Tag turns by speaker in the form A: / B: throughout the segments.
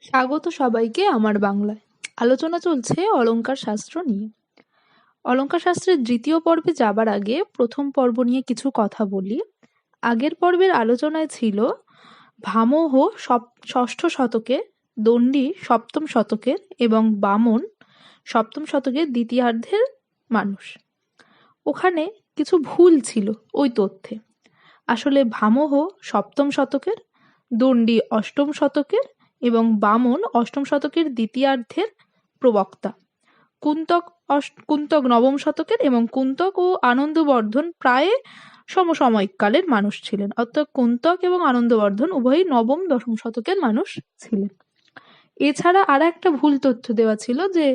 A: স্বাগত সবাইকে আমার বাংলায়। আলোচনা চলছে অলংকার শাস্ত্র নিয়ে। অলঙ্কার শাস্ত্রের দ্বিতীয় পর্বে যাবার আগে প্রথম পর্ব নিয়ে কিছু কথা বলি। আগের পর্বের আলোচনায় ছিল, ভামহ ষষ্ঠ শতকে, দণ্ডী সপ্তম শতকের এবং বামন সপ্তম শতকের দ্বিতীয়ার্ধের মানুষ। ওখানে কিছু ভুল ছিল ওই তথ্যে। আসলে ভামহ সপ্তম শতকের, দণ্ডী অষ্টম শতকের এবং বামন অষ্টম শতকের দ্বিতীয়ার্ধের প্রবক্তা। কুন্তক কুন্তক নবম শতকের এবং কুন্তক ও আনন্দবর্ধন প্রায় সমসাময়িককালের মানুষ ছিলেন। অর্থাৎ কুন্তক এবং আনন্দবর্ধন উভয়ই নবম, দশম শতকের মানুষ ছিলেন। এছাড়া আর একটা ভুল তথ্য দেওয়া ছিল যে,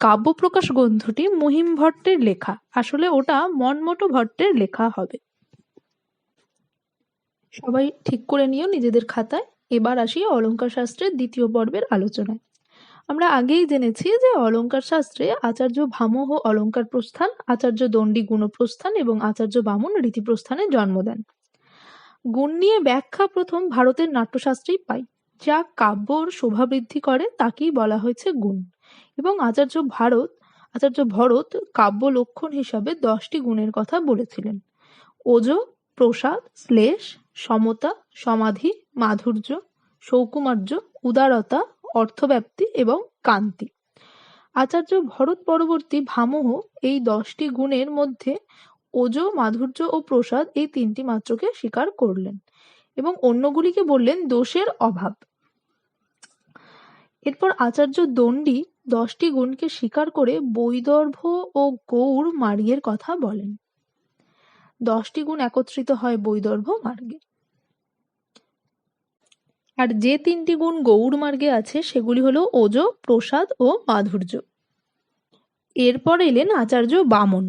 A: কাব্যপ্রকাশ গ্রন্থটি মহিম ভট্টের লেখা। আসলে ওটা মনমোটো ভট্টের লেখা হবে। সবাই ঠিক করে নিও নিজেদের খাতায়। এবার আসি অলঙ্কার শাস্ত্রের দ্বিতীয় পর্বের আলোচনায়। আমরা আগেই জেনেছি যে অলঙ্কার শাস্ত্রে আচার্য ভামহ অলঙ্কার প্রস্থান, আচার্য দণ্ডী গুণপ্রস্থান এবং আচার্য বামন রীতিপ্রস্থানের জন্ম দেন। গুণ নিয়ে ব্যাখ্যা প্রথম ভারতের নাট্যশাস্ত্রেই পাই। যা কাব্যর শোভা বৃদ্ধি করে তাকেই বলা হয়েছে গুণ। এবং আচার্য ভারত, আচার্য ভরত কাব্য লক্ষণ হিসাবে দশটি গুণের কথা বলেছিলেন। ওজ, প্রসাদ, শ্লেষ সমতা, সমাধি, মাধুর্য, সৌকুমার্য, উদারতা, অর্থব্যাপ্তি এবং কান্তি। আচার্য ভরত পরবর্তী ভামহ এই দশটি গুণের মধ্যে ওজ, মাধুর্য ও প্রসাদ এই তিনটি মাত্রকে স্বীকার করলেন এবং অন্যগুলিকে বললেন দোষের অভাব। এরপর আচার্য দণ্ডী দশটি গুণকে স্বীকার করে বৈদর্ভ ও গৌর মার্গের কথা বলেন। দশটি গুণ একত্রিত হয় বৈদর্ভ মার্গে। আর যে তিনটি গুণ গৌড় মার্গে আছে, সেগুলি হলো ওজ, প্রসাদ ও মাধুর্য। এরপর এলেন আচার্য বামন।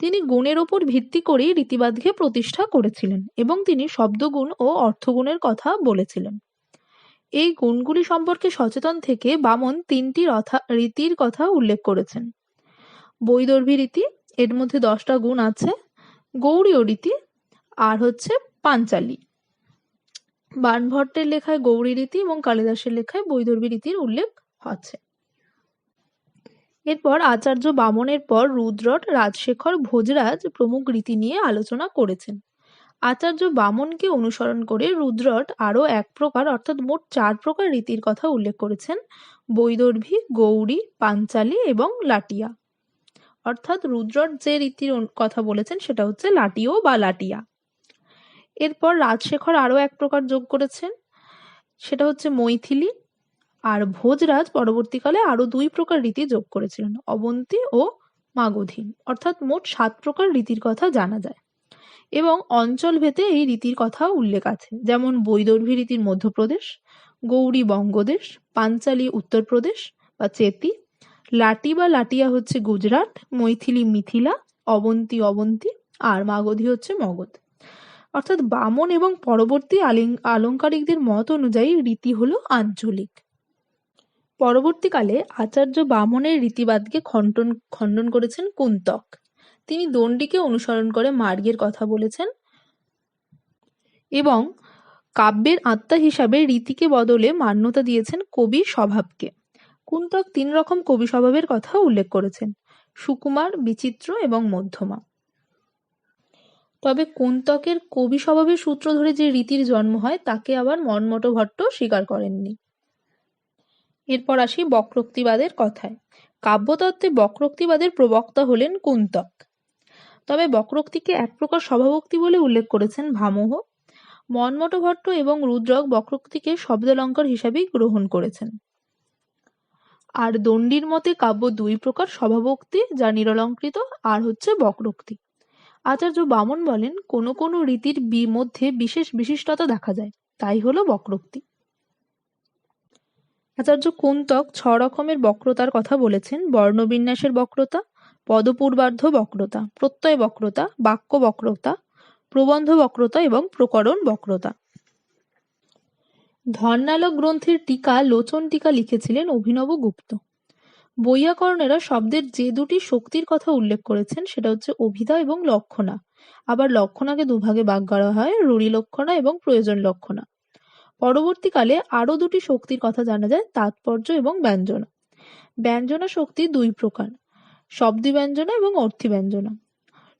A: তিনি গুণের ওপর ভিত্তি করেই রীতিবাদকে প্রতিষ্ঠা করেছিলেন এবং তিনি শব্দগুণ ও অর্থগুণের কথা বলেছিলেন। এই গুণগুলি সম্পর্কে সচেতন থেকে বামন তিনটি রথা, রীতির কথা উল্লেখ করেছেন। বৈদর্ভী রীতি, এর মধ্যে দশটা গুণ আছে গৌড়ীয় রীতি আর হচ্ছে পাঞ্চালী। বাণভট্টের লেখায় গৌরী রীতি এবং কালিদাসের লেখায় বৈদর্ভী রীতির উল্লেখ আছে। এরপর আচার্য বামনের পর রুদ্রট, রাজশেখর, ভোজরাজ প্রমুখ রীতি নিয়ে আলোচনা করেছেন। আচার্য বামনকে অনুসরণ করে রুদ্রট আরও এক প্রকার, অর্থাৎ মোট চার প্রকার রীতির কথা উল্লেখ করেছেন। বৈদর্ভী গৌরী, পাঞ্চালী এবং লাটিয়া। অর্থাৎ রুদ্রট যে রীতির কথা বলেছেন সেটা হচ্ছে লাটিও বা লাটিয়া। এরপর রাজশেখর আরও এক প্রকার যোগ করেছেন, সেটা হচ্ছে মৈথিলি। আর ভোজরাজ পরবর্তীকালে আরও দুই প্রকার রীতি যোগ করেছিলেন, অবন্তী ও মাগধীন। অর্থাৎ মোট সাত প্রকার রীতির কথা জানা যায়। এবং অঞ্চল ভেদে এই রীতির কথা উল্লেখ আছে, যেমন বৈদর্ভী রীতির মধ্যপ্রদেশ, গৌরী বঙ্গদেশ, পাঞ্চালী উত্তরপ্রদেশ বা চেতি লাটি বা লাটিয়া হচ্ছে গুজরাট, মৈথিলি মিথিলা, অবন্তী অবন্তী, আর মাগধী হচ্ছে মগধ। অর্থাৎ বামন এবং পরবর্তী আলঙ্কারিকদের মত অনুযায়ী রীতি হল আঞ্চলিক। পরবর্তীকালে আচার্য বামনের রীতিবাদকে খণ্ডন খণ্ডন করেছেন কুন্তক। তিনি দণ্ডিকে অনুসরণ করে মার্গের কথা বলেছেন এবং কাব্যের আত্মা হিসাবে রীতিকে বদলে মান্যতা দিয়েছেন কবি স্বভাবকে। কুন্তক তিন রকম কবি স্বভাবের কথা উল্লেখ করেছেন। সুকুমার, বিচিত্র এবং মধ্যমা। তবে কুন্তকের কবি স্বভাবের সূত্র ধরে যে রীতির জন্ম হয়, তাকে আবার মনমোটো ভট্ট স্বীকার করেননি। এরপর আসি বক্রোক্তিবাদের কথায়। কাব্যতত্ত্বে বক্রোক্তিবাদের প্রবক্তা হলেন কুন্তক। তবে বক্রোক্তিকে এক প্রকার স্বভাবোক্তি বলে উল্লেখ করেছেন ভামহ। মনমোটো ভট্ট এবং রুদ্রক বক্রোক্তিকে শব্দালঙ্কার হিসাবেই গ্রহণ করেছেন। আর দণ্ডির মতে কাব্য দুই প্রকার স্বভাবোক্তি, যা নিরলঙ্কৃত আর হচ্ছে বক্রোক্তি। আচার্য বামন বলেন, কোনো কোনো রীতির মধ্যে বিশেষ বিশিষ্টতা দেখা যায়, তাই হলো বক্রোক্তি। আচার্য কুন্তক ছ রকমের বক্রতার কথা বলেছেন, বর্ণবিন্যাসের বক্রতা, পদপূর্বার্ধ বক্রতা, প্রত্যয় বক্রতা, বাক্য বক্রতা, প্রবন্ধ বক্রতা এবং প্রকরণ বক্রতা। ধর্নালক গ্রন্থের টিকা, লোচন টিকা লিখেছিলেন অভিনব গুপ্ত। বৈয়াকরণেরা শব্দের যে দুটি শক্তির কথা উল্লেখ করেছেন, সেটা হচ্ছে অভিধা এবং লক্ষণা। আবার লক্ষণাকে দুভাগে ভাগ করা হয়, রুড়ি লক্ষণা এবং প্রয়োজন লক্ষণা। পরবর্তীকালে আরও দুটি শক্তির কথা জানা যায়, তাৎপর্য এবং ব্যঞ্জনা। ব্যঞ্জনা শক্তি দুই প্রকার শব্দি ব্যঞ্জনা এবং অর্থী ব্যঞ্জনা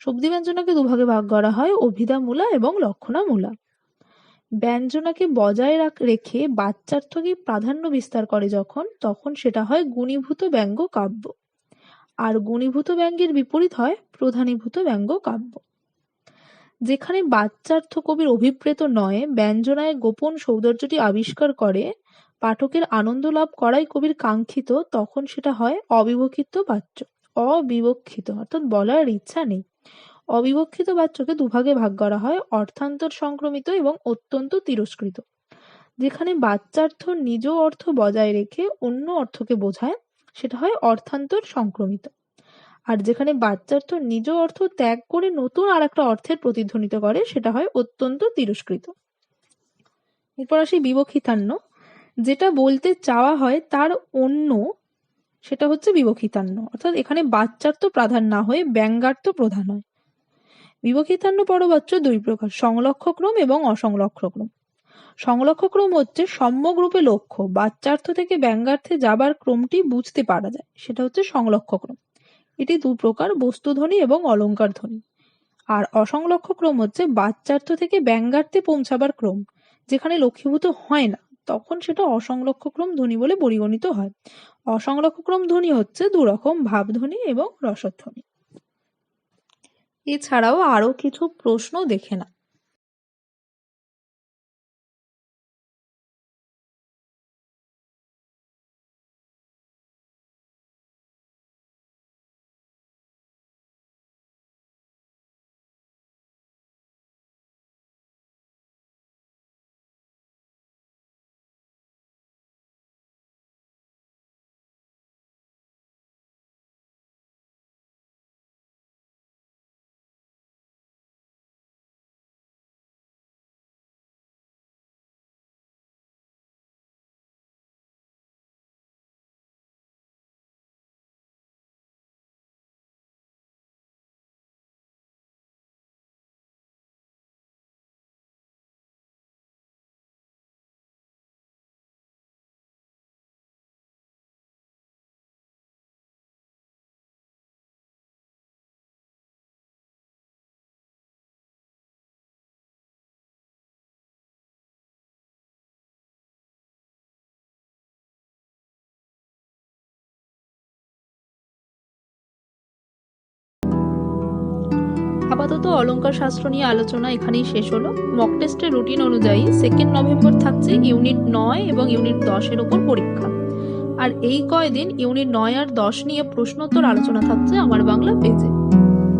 A: শব্দি ব্যঞ্জনাকে দুভাগে ভাগ করা হয় অভিধামূলা এবং লক্ষণামূলা ব্যঞ্জনাকে বজায় রেখে বাচ্যার্থকে প্রাধান্য বিস্তার করে যখন, তখন সেটা হয় গুণীভূত ব্যঙ্গ কাব্য। আর গুণীভূত ব্যঙ্গের বিপরীত হয় প্রধানীভূত ব্যঙ্গ কাব্য। যেখানে বাচ্চার্থ কবির অভিপ্রেত নয়, ব্যঞ্জনায় গোপন সৌন্দর্যটি আবিষ্কার করে, পাঠকের আনন্দ লাভ করাই কবির কাঙ্ক্ষিত, তখন সেটা হয় অবিবক্ষিত বাচ্য অবিবক্ষিত অর্থাৎ বলার ইচ্ছা নেই। অবিবক্ষিত বাচ্যকে দুভাগে ভাগ করা হয়, অর্থান্তর সংক্রমিত এবং অত্যন্ত তিরস্কৃত। যেখানে বাচ্চার্থ নিজ অর্থ বজায় রেখে অন্য অর্থকে বোঝায়, সেটা হয় অর্থান্তর সংক্রমিত। আর যেখানে বাচ্চার্থ নিজ অর্থ ত্যাগ করে নতুন আর একটা অর্থের প্রতিধ্বনিত করে, সেটা হয় অত্যন্ত তিরস্কৃত। এরপর আসি বিবক্ষিতান্ন। যেটা বলতে চাওয়া হয় তার অন্য, সেটা হচ্ছে বিবক্ষিতান্য অর্থাৎ এখানে বাচ্চার্থ প্রাধান না হয়ে ব্যঙ্গার্থ প্রধান হয়। বিবক্ষিতান্য পরবাচ্য দুই প্রকার, সংলক্ষক্রম এবং অসংলক্ষক্রম। সংলক্ষক্রম হচ্ছে সম্যকরূপে লক্ষ্য বাচ্চার্থ থেকে ব্যঙ্গার্থে যাবার ক্রমটি বুঝতে পারা যায়। সেটা হচ্ছে সংলক্ষক্রম। এটি দু প্রকার, বস্তুধ্বনি এবং অলঙ্কার ধ্বনি আর অসংলক্ষ ক্রম হচ্ছে বাচ্চার্থ থেকে ব্যঙ্গার্থে পৌঁছাবার ক্রম, যেখানে লক্ষ্মীভূত হয় না। তখন সেটা অসংলক্ষ ক্রম ধ্বনি বলে পরিগণিত হয়। অসংলক্ষ ক্রম ধ্বনি হচ্ছে দুরকম ভাবধ্বনি এবং রসধ্বনি। এছাড়াও আরও কিছু প্রশ্ন দেখে না আপাতত অলঙ্কার শাস্ত্র নিয়ে আলোচনা এখানেই শেষ হলো। মক টেস্টের রুটিন অনুযায়ী সেকেন্ড নভেম্বর থাকছে ইউনিট নয় এবং ইউনিট দশের ওপর পরীক্ষা। আর এই কয়দিন ইউনিট নয় আর দশ নিয়ে প্রশ্নোত্তর আলোচনা থাকছে আমার বাংলা পেজে